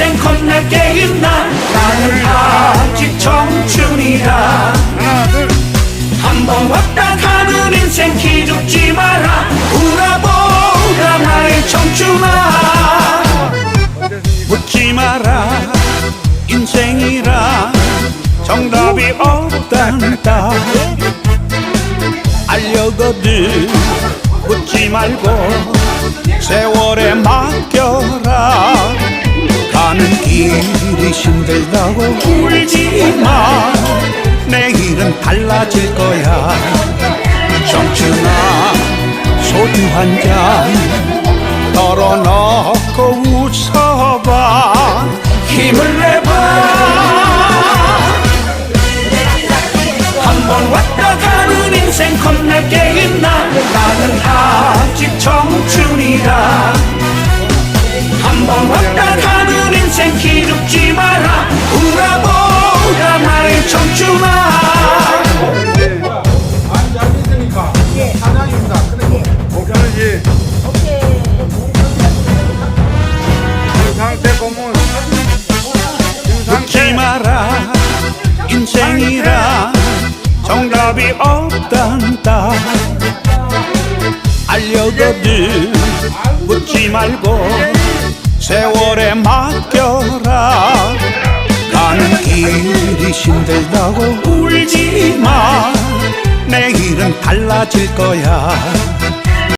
인생 겁나게 있나 나는 아직 둘. 한번 왔다 가는 인생 기죽지 마라. 울어보라 나의 청춘아. 묻지 마라. 인생이라 정답이 없단다. 알려거든. 묻지 말고 세월 길이 힘들다고 울지 마. 내일은 달라질 거야. 청춘아 소주 한 잔 덜어놓고 웃어봐. 힘을 내봐. 한 번 왔다 가는 인생 겁나게 있나 나는 아직 청 인생이라 정답이 없단다. 알려거든 묻지 말고 세월에 맡겨라. 가는 길이 힘들다고 울지 마. 내일은 달라질 거야